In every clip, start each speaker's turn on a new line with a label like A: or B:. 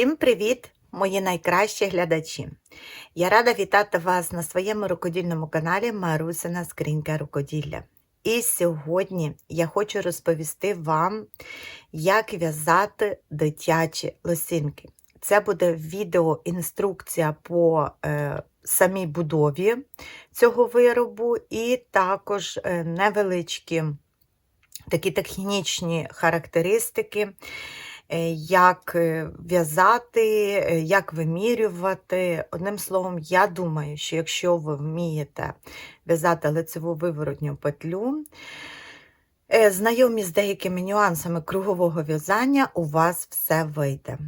A: Усім привіт, мої найкращі глядачі! Я рада вітати вас на своєму рукодільному каналі Марусина Скринька Рукоділля. І сьогодні я хочу розповісти вам, як в'язати дитячі лосинки. Це буде відеоінструкція по е, самій будові цього виробу, і також е, невеличкі такі технічні характеристики, як е, в'язати, е, як вимірювати. Одним словом, я думаю, що якщо ви вмієте в'язати лицеву виворотню петлю, е, знайомі з деякими нюансами кругового в'язання, у вас все вийде.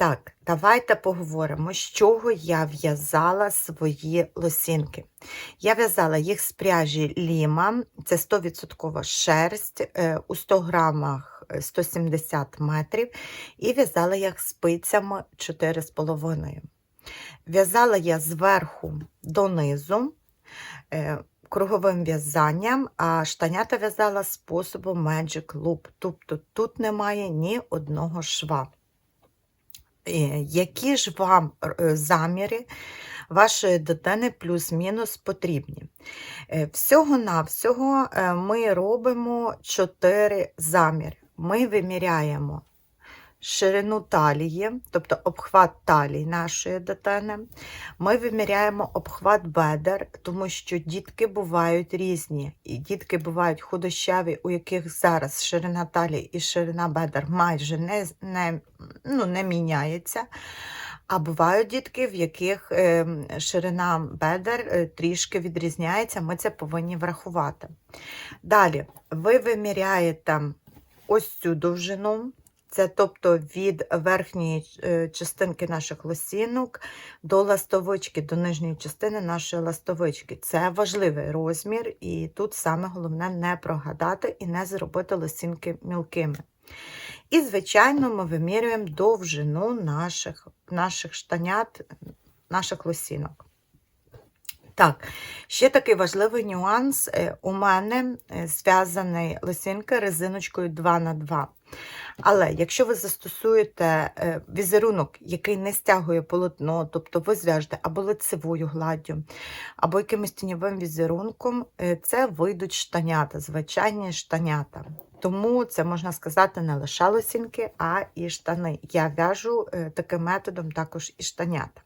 A: Так, давайте поговоримо, з чого я в'язала свої лосінки. Я в'язала їх з пряжі Ліма, це 100% шерсть е, у 100 грамах е, 170 метрів, і в'язала їх спицями 4,5. В'язала я зверху донизу е, круговим в'язанням, а штанята в'язала способом Magic Loop, тобто тут немає ні одного шва. Е, Які ж вам е, заміри вашої дитини плюс-мінус потрібні? Всього-навсього ми робимо 4 заміри. Ми виміряємо ширину талії, тобто обхват талії нашої дитини. Ми виміряємо обхват бедер, тому що дітки бувають різні. І дітки бувають худощаві, у яких зараз ширина талії і ширина бедер майже не, не, ну, не міняється. А бувають дітки, в яких е, ширина бедер е, трішки відрізняється, ми це повинні врахувати. Далі, ви виміряєте ось цю довжину, це тобто від верхньої е, частинки наших лосінок до ластовички, до нижньої частини нашої ластовички. Це важливий розмір, і тут саме головне не прогадати і не зробити лосінки мілкими. І, звичайно, ми вимірюємо довжину наших, наших штанят, наших лосінок. Так, ще такий важливий нюанс. Е, У мене е, зв'язаний лосінки резиночкою 2х2. Але якщо ви застосуєте е, візерунок, який не стягує полотно, тобто ви зв'яжете або лицевою гладдю, або якимось тіньовим візерунком, це вийдуть штанята, звичайні штанята. Тому це можна сказати не лише лосінки, а і штани. Я в'яжу таким методом також і штанята.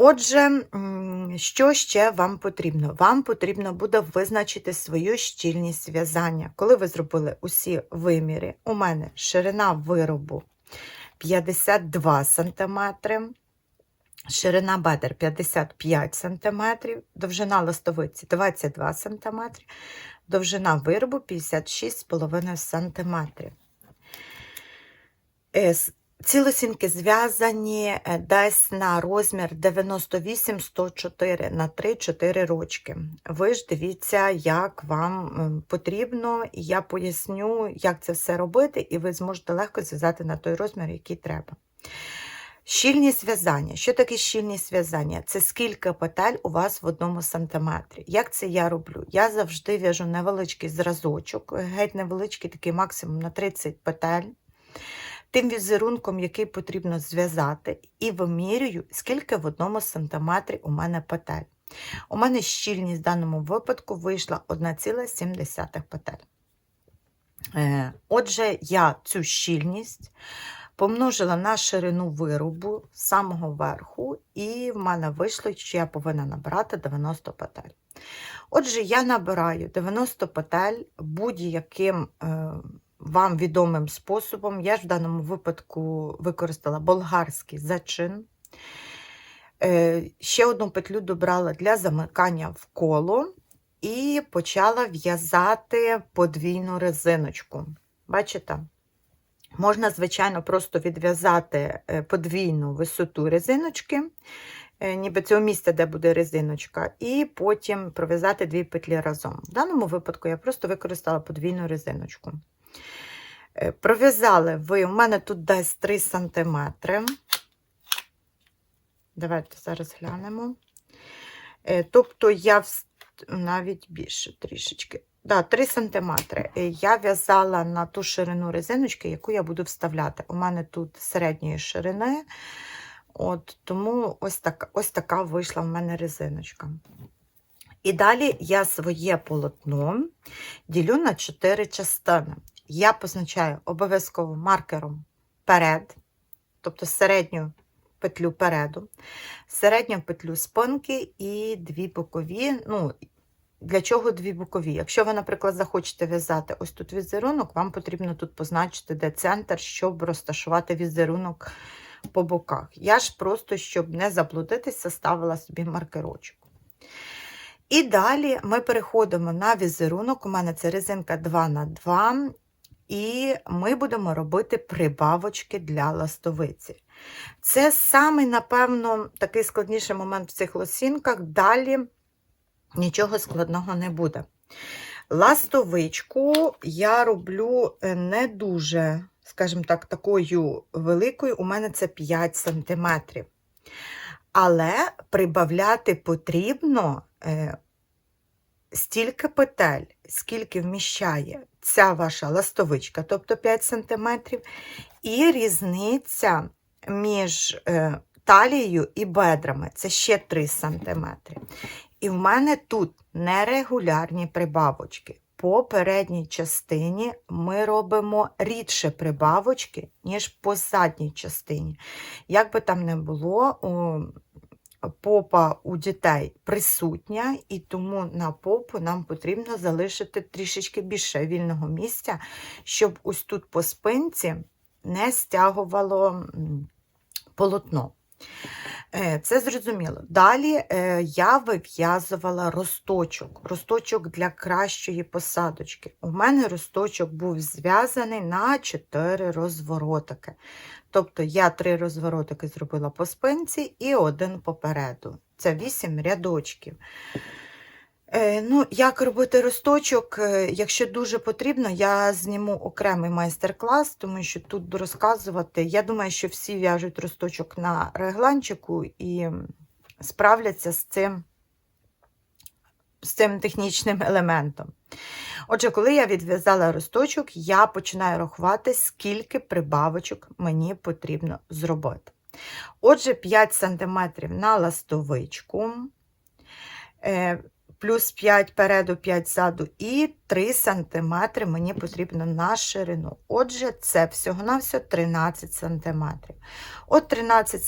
A: Отже, що ще вам потрібно? Вам потрібно буде визначити свою щільність в'язання. Коли ви зробили усі виміри, у мене ширина виробу 52 см, ширина бедер 55 см, довжина ластовиці 22 см, довжина виробу 56,5 см. Е, с- Ці лосінки зв'язані е, десь на розмір 98-104 на 3-4 рочки. Ви ж дивіться, як вам потрібно, і я поясню, як це все робити, і ви зможете легко зв'язати на той розмір, який треба. Щільність в'язання. Що таке щільність в'язання? Це скільки петель у вас в одному сантиметрі. Як це я роблю? Я завжди в'яжу невеличкий зразочок, геть невеличкий, такий максимум на 30 петель тим візерунком, який потрібно зв'язати, і вимірюю, скільки в одному сантиметрі у мене петель. У мене щільність в даному випадку вийшла 1,7 петель. Е, Отже, я цю щільність помножила на ширину виробу з самого верху, і в мене вийшло, що я повинна набирати 90 петель. Отже, я набираю 90 петель будь-яким е, вам відомим способом. Я ж в даному випадку використала болгарський зачин. Е, Ще одну петлю добрала для замикання в коло і почала в'язати подвійну резиночку. Бачите? Можна, звичайно, просто відв'язати е, подвійну висоту резиночки, е, ніби цього місця, де буде резиночка, і потім пров'язати дві петлі разом. В даному випадку я просто використала подвійну резиночку. Е, Пров'язали ви, у мене тут десь 3 см. Давайте зараз глянемо. Е, Тобто я навіть більше трішечки. Да, 3 см. Я в'язала на ту ширину резиночки, яку я буду вставляти. У мене тут середньої ширини, от, тому ось, так, ось така вийшла в мене резиночка. І далі я своє полотно ділю на 4 частини. Я позначаю обов'язково маркером перед, тобто середню петлю переду, середню петлю спинки і дві бокові. Ну, для чого дві бокові? Якщо ви, наприклад, захочете в'язати ось тут візерунок, вам потрібно тут позначити, де центр, щоб розташувати візерунок по боках. Я ж просто, щоб не заблудитися, ставила собі маркерочок. І далі ми переходимо на візерунок. У мене це резинка 2х2, і ми будемо робити прибавочки для ластовиці. Це самий, напевно, такий складніший момент в цих лосінках. Далі нічого складного не буде. Ластовичку я роблю е, не дуже, скажімо так, такою великою, у мене це 5 см. Але прибавляти потрібно е, стільки петель, скільки вміщає ця ваша ластовичка, тобто 5 см, і різниця між е, талією і бедрами це ще 3 см. І в мене тут нерегулярні прибавочки. По передній частині ми робимо рідше прибавочки, ніж по задній частині. Як би там не було, попа у дітей присутня, і тому на попу нам потрібно залишити трішечки більше вільного місця, щоб ось тут по спинці не стягувало полотно. Е, Це зрозуміло. Далі е, я вив'язувала росточок, росточок для кращої посадочки. У мене росточок був зв'язаний на 4 розворотики. Тобто я 3 розворотики зробила по спинці і один попереду. Це 8 рядочків. Е, ну, Як робити росточок, е, якщо дуже потрібно, я зніму окремий майстер-клас, тому що тут розказувати. Я думаю, що всі в'яжуть росточок на регланчику і справляться з цим, з цим технічним елементом. Отже, коли я відв'язала росточок, я починаю рахувати, скільки прибавочок мені потрібно зробити. Отже, 5 см на ластовичку. Е, плюс 5 переду, 5 ззаду, і 3 см мені потрібно на ширину. Отже, це всього-навсього 13 см. От 13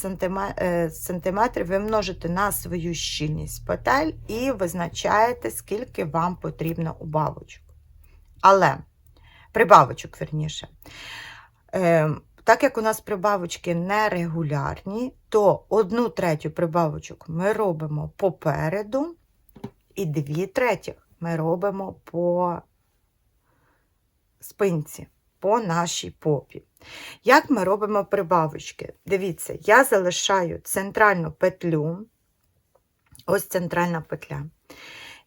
A: см ви множите на свою щільність петель і визначаєте, скільки вам потрібно убавочок. Але, прибавочок, верніше. Е, так як у нас прибавочки нерегулярні, то одну третю прибавочок ми робимо попереду, і дві третіх ми робимо по спинці, по нашій попі. Як ми робимо прибавочки? Дивіться, я залишаю центральну петлю, ось центральна петля.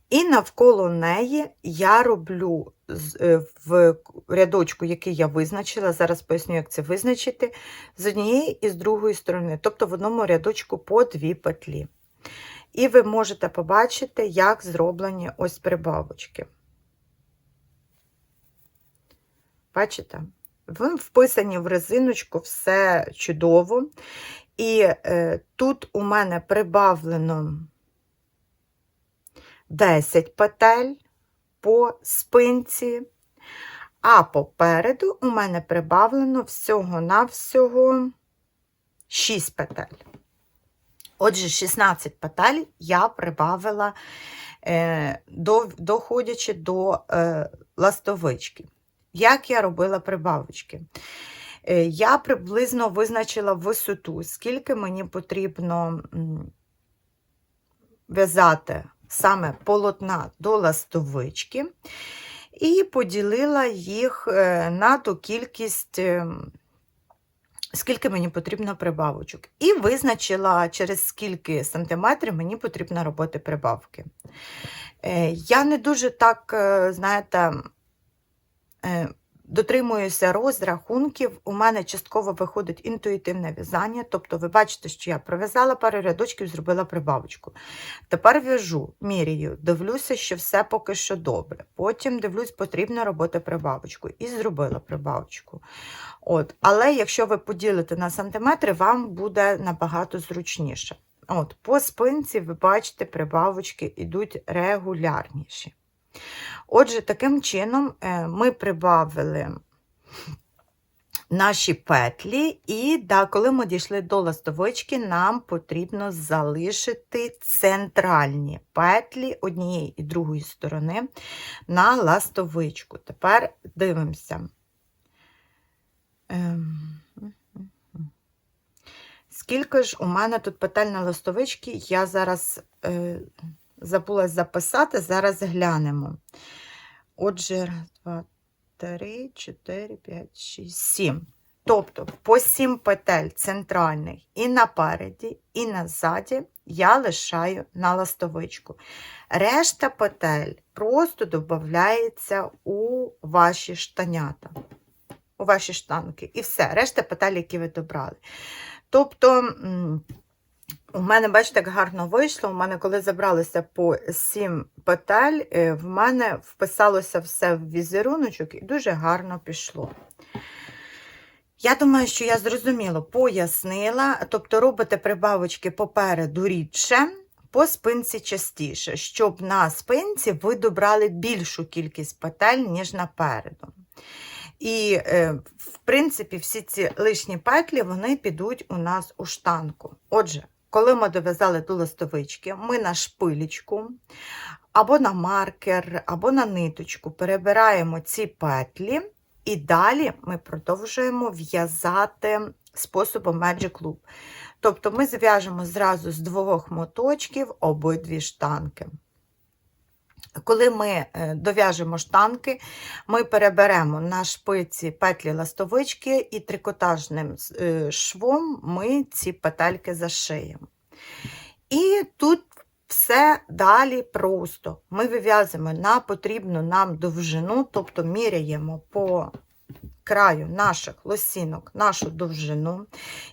A: І навколо неї я роблю е, в рядочку, який я визначила, зараз поясню, як це визначити, з однієї і з другої сторони, тобто в одному рядочку по дві петлі. І ви можете побачити, як зроблені ось прибавочки. Бачите? Ви вписані в резиночку все чудово. І е, тут у мене прибавлено 10 петель по спинці, а попереду у мене прибавлено всього-навсього 6 петель. Отже, 16 петель я прибавила, е, до, доходячи до е, ластовички. Як я робила прибавочки? Е, я приблизно визначила висоту, скільки мені потрібно в'язати саме полотна до ластовички, і поділила їх на ту кількість ем, скільки мені потрібно прибавочок. І визначила, через скільки сантиметрів мені потрібно робити прибавки. Е, я не дуже так, е, знаєте, е, дотримуюся розрахунків. У мене частково виходить інтуїтивне в'язання. Тобто, ви бачите, що я пров'язала пару рядочків, зробила прибавочку. Тепер в'яжу, міряю, дивлюся, що все поки що добре. Потім дивлюсь, потрібно робити прибавочку. І зробила прибавочку. От. Але якщо ви поділите на сантиметри, вам буде набагато зручніше. От, По спинці, ви бачите, прибавочки йдуть регулярніші. Отже, таким чином е, ми прибавили наші петлі, і да, коли ми дійшли до ластовички, нам потрібно залишити центральні петлі однієї і другої сторони на ластовичку. Тепер дивимося. Ем, Скільки ж у мене тут петель на ластовички, я зараз е, забула записати, зараз глянемо. Отже, раз, два, три, чотири, п'ять, шість, сім. Тобто по сім петель центральних і напереді, і назаді я лишаю на ластовичку. Решта петель просто додається у ваші штанята, у ваші штанки. І все, решта петель, які ви добрали. Тобто, у мене, бачите, як гарно вийшло. У мене, коли забралися по 7 петель, е, в мене вписалося все в візеруночок і дуже гарно пішло. Я думаю, що я зрозуміло пояснила, тобто робите прибавочки попереду рідше, по спинці частіше, щоб на спинці ви добрали більшу кількість петель, ніж напереду. І, е, в принципі, всі ці лишні петлі вони підуть у нас у штанку. Отже, коли ми дов'язали до листовички, ми на шпилечку або на маркер, або на ниточку перебираємо ці петлі, і далі ми продовжуємо в'язати способом Magic Loop. Тобто ми зв'яжемо зразу з двох моточків обидві штанки. Коли ми е, дов'яжемо штанки, ми переберемо на шпиці петлі ластовички і трикотажним е, швом ми ці петельки зашиємо. І тут все далі просто. Ми вив'язуємо на потрібну нам довжину, тобто міряємо по краю наших лосінок нашу довжину.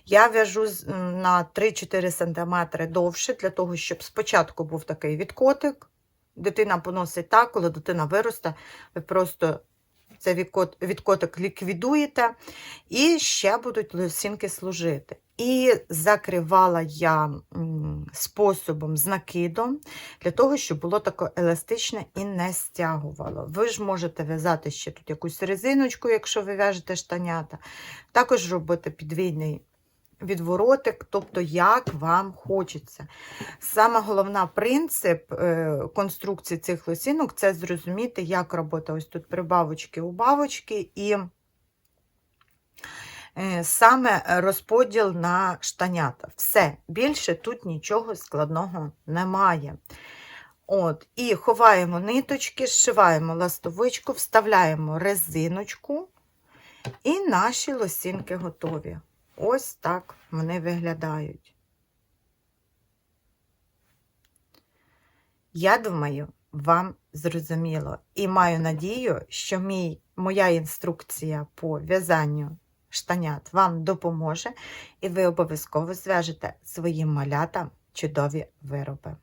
A: Я в'яжу на 3-4 см довше, для того, щоб спочатку був такий відкотик. Дитина поносить так, коли дитина виросте, ви просто цей відкот, відкотик ліквідуєте, і ще будуть лосінки служити. І закривала я способом з накидом, для того, щоб було таке еластичне і не стягувало. Ви ж можете в'язати ще тут якусь резиночку, якщо ви в'яжете штанята. Також робити підвійний відворотик, тобто як вам хочеться. Саме головний принцип е, конструкції цих лосінок це зрозуміти, як робити ось тут прибавочки, убавочки і е, саме розподіл на штанята. Все, більше тут нічого складного немає. От, І ховаємо ниточки, зшиваємо ластовичку, вставляємо резиночку, і наші лосінки готові. Ось так вони виглядають. Я думаю, вам зрозуміло. І маю надію, що мій, моя інструкція по в'язанню штанят вам допоможе, і ви обов'язково зв'яжете своїм малятам чудові вироби.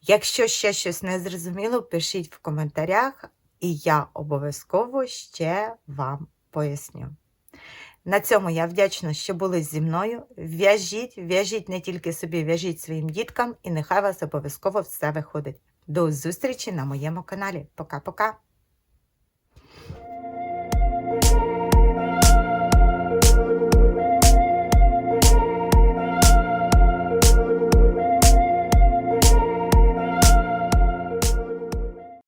A: Якщо ще щось не зрозуміло, пишіть в коментарях, і я обов'язково ще вам поясню. На цьому я вдячна, що були зі мною. В'яжіть, в'яжіть не тільки собі, в'яжіть своїм діткам, і нехай вас обов'язково все виходить. До зустрічі на моєму каналі. Пока-пока!